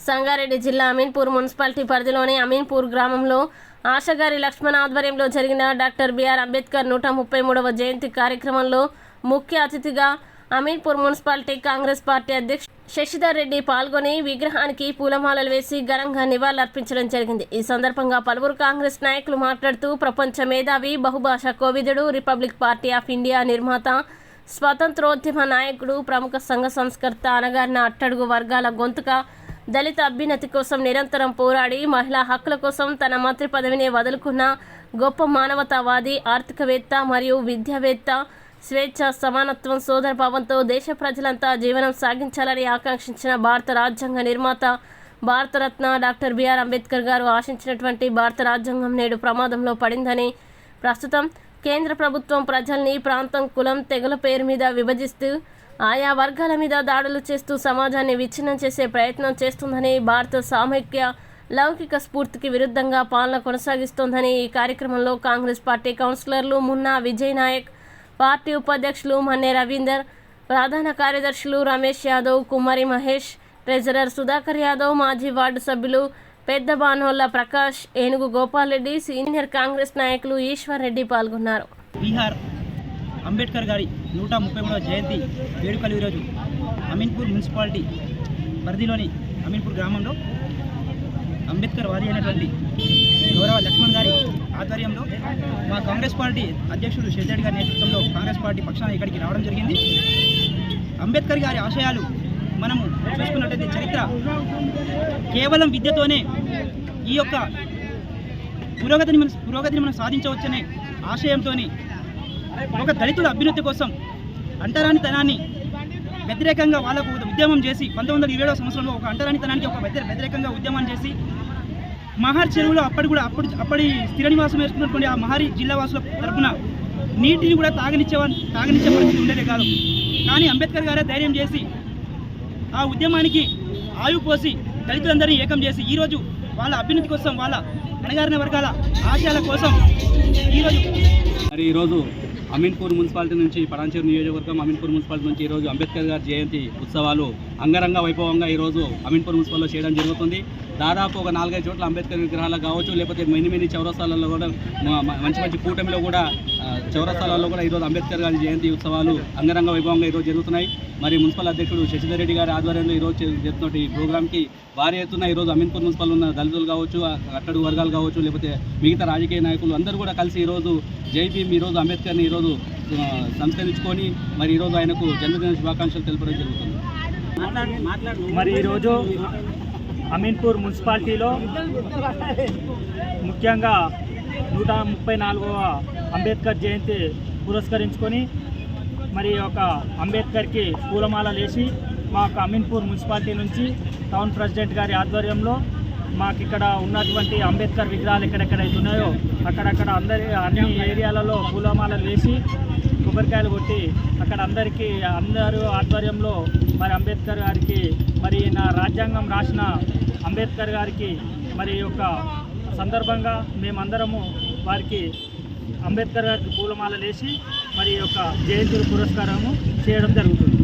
సంగారెడ్డి జిల్లా అమీన్పూర్ మున్సిపాలిటీ పరిధిలోని అమీన్పూర్ గ్రామంలో ఆశగారి లక్ష్మణ్ ఆధ్వర్యంలో జరిగిన డాక్టర్ బిఆర్ అంబేద్కర్ నూట ముప్పై మూడవ జయంతి కార్యక్రమంలో ముఖ్య అతిథిగా అమీన్పూర్ మున్సిపాలిటీ కాంగ్రెస్ పార్టీ అధ్యక్షుడు శశిధర్ రెడ్డి పాల్గొని విగ్రహానికి పూలమాలలు వేసి ఘనంగా నివాళులర్పించడం జరిగింది. ఈ సందర్భంగా పలువురు కాంగ్రెస్ నాయకులు మాట్లాడుతూ ప్రపంచ మేధావి బహుభాషా కోవిదుడు రిపబ్లిక్ పార్టీ ఆఫ్ ఇండియా నిర్మాత స్వతంత్రోద్యమ నాయకుడు ప్రముఖ సంఘ సంస్కర్త అనగారిన అట్టడుగు వర్గాల గొంతుక దళిత అభ్యున్నతి కోసం నిరంతరం పోరాడి మహిళా హక్కుల కోసం తన మంత్రి పదవిని వదులుకున్న గొప్ప మానవతావాది ఆర్థికవేత్త మరియు విద్యావేత్త స్వేచ్ఛ సమానత్వం సోదరభావంతో దేశ ప్రజలంతా జీవనం సాగించాలని ఆకాంక్షించిన భారత రాజ్యాంగ నిర్మాత భారతరత్న డాక్టర్ బిఆర్ అంబేద్కర్ గారు ఆశించినటువంటి భారత రాజ్యాంగం నేడు ప్రమాదంలో పడిందని ప్రస్తుతం కేంద్ర ప్రభుత్వం ప్రజల్ని ప్రాంతం కులం తెగల పేరు మీద విభజిస్తూ ఆయా వర్గాల మీద దాడులు చేస్తూ సమాజాన్ని విచ్ఛిన్నం చేసే ప్రయత్నం చేస్తుందని భారత సామైక్య లౌకిక స్ఫూర్తికి విరుద్ధంగా పాలన కొనసాగిస్తోందని ఈ కార్యక్రమంలో కాంగ్రెస్ పార్టీ కౌన్సిలర్లు మున్నా విజయ్ నాయక్ పార్టీ ఉపాధ్యక్షులు మన్నే రవీందర్ ప్రధాన కార్యదర్శులు రమేష్ యాదవ్ కుమారి మహేష్ ట్రెజరర్ సుధాకర్ యాదవ్ మాజీ వార్డు సభ్యులు పెద్ద బానోళ్ళ ప్రకాష్ ఏనుగు గోపాల్ రెడ్డి సీనియర్ కాంగ్రెస్ నాయకులు ఈశ్వర్ రెడ్డి పాల్గొన్నారు. బీహార్ అంబేద్కర్ గారి నూట ముప్పై మూడవ జయంతి వేడుకలు ఈరోజు అమీన్పూర్ మున్సిపాలిటీ పరిధిలోని అమీన్పూర్ గ్రామంలో అంబేద్కర్ వాది అయినటువంటి గౌరవ లక్ష్మణ్ గారి ఆధ్వర్యంలో మా కాంగ్రెస్ పార్టీ అధ్యక్షుడు షెడ్డి గారి నేతృత్వంలో కాంగ్రెస్ పార్టీ పక్షాన ఇక్కడికి రావడం జరిగింది. అంబేద్కర్ గారి ఆశయాలు మనము చూసుకున్నట్టయితే చరిత్ర కేవలం విద్యతోనే ఈ యొక్క పురోగతిని మనం పురోగతిని మనం సాధించవచ్చనే ఆశయంతో ఒక దళితుల అభ్యున్నతి కోసం అంటరానితనాన్ని వ్యతిరేకంగా వాళ్ళకు ఉద్యమం చేసి పంతొమ్మిది వందల ఇరవై సంవత్సరంలో ఒక అంటరానితనానికి ఒక వ్యతిరేకంగా ఉద్యమం చేసి మహార్ చెరువులో అప్పటి కూడా అప్పుడు అప్పటి స్థిర నివాసం వేసుకున్నటువంటి ఆ మహారి జిల్లా వాసుల తరపున నీటిని కూడా తాగనిచ్చే తాగనిచ్చే పరిస్థితి ఉండేదే కాదు. కానీ అంబేద్కర్ గారే ధైర్యం చేసి ఆ ఉద్యమానికి ఆయువు పోసి దళితులందరినీ ఏకం చేసి ఈరోజు వాళ్ళ అభ్యున్నతి కోసం వాళ్ళ అణగారిన వర్గాల ఆశయాల కోసం ఈరోజు మరి ఈరోజు అమీన్పూర్ మున్సిపాలిటీ నుంచి పటాన్చేరు నియోజకవర్గం అమీన్పూర్ మున్సిపాలిటీ నుంచి ఈరోజు అంబేద్కర్ గారి జయంతి ఉత్సవాలు అంగరంగ వైభవంగా ఈరోజు అమీన్పూర్ మున్సిపాలిటీలో చేయడం జరుగుతుంది. దాదాపు ఒక నాలుగైదు చోట్ల అంబేద్కర్ విగ్రహాలు కావచ్చు లేకపోతే మెని మిని చౌరస్తాలలో కూడా మంచి మంచి కూటమిలో కూడా ఆ, చౌరస్తాలలో కూడా ఈరోజు అంబేద్కర్ గారి జయంతి ఉత్సవాలు అంగరంగ వైభవంగా ఈరోజు జరుగుతున్నాయి. మరి మున్సిపల్ అధ్యక్షుడు శశిధర్ రెడ్డి గారి ఆధ్వర్యంలో ఈరోజు జరుగుతున్న ఈ ప్రోగ్రామ్కి భారీ ఎత్తున ఈరోజు అమీన్పూర్ మున్సిపల్ ఉన్న దళితులు కావచ్చు అట్టడు వర్గాలు కావచ్చు లేకపోతే మిగతా రాజకీయ నాయకులు అందరూ కూడా కలిసి ఈరోజు జై భీమ్ ఈరోజు అంబేద్కర్ని ఈరోజు సంస్కరించుకొని మరి ఈరోజు ఆయనకు జన్మదిన శుభాకాంక్షలు తెలపడం జరుగుతుంది. మరి ఈరోజు అమీన్పూర్ మున్సిపాలిటీలో ముఖ్యంగా నూట ముప్పై నాలుగవ అంబేద్కర్ జయంతి పురస్కరించుకొని మరి ఒక అంబేద్కర్కి పూలమాల లేచి మా యొక్క అమీన్పూర్ మున్సిపాలిటీ నుంచి టౌన్ ప్రెసిడెంట్ గారి ఆధ్వర్యంలో మాకు ఇక్కడ ఉన్నటువంటి అంబేద్కర్ విగ్రహాలు ఎక్కడెక్కడైతే ఉన్నాయో అక్కడక్కడ అందరి అన్ని ఏరియాలలో పూలమాలలు వేసి కొబ్బరికాయలు కొట్టి అక్కడ అందరికీ అందరూ ఆధ్వర్యంలో మరి అంబేద్కర్ గారికి నా రాజ్యాంగం రాసిన అంబేద్కర్ గారికి మరి యొక్క సందర్భంగా మేమందరము వారికి అంబేద్కర్ గారికి పూలమాల వేసి మరి యొక్క జయంతి పురస్కారము చేయడం జరుగుతుంది.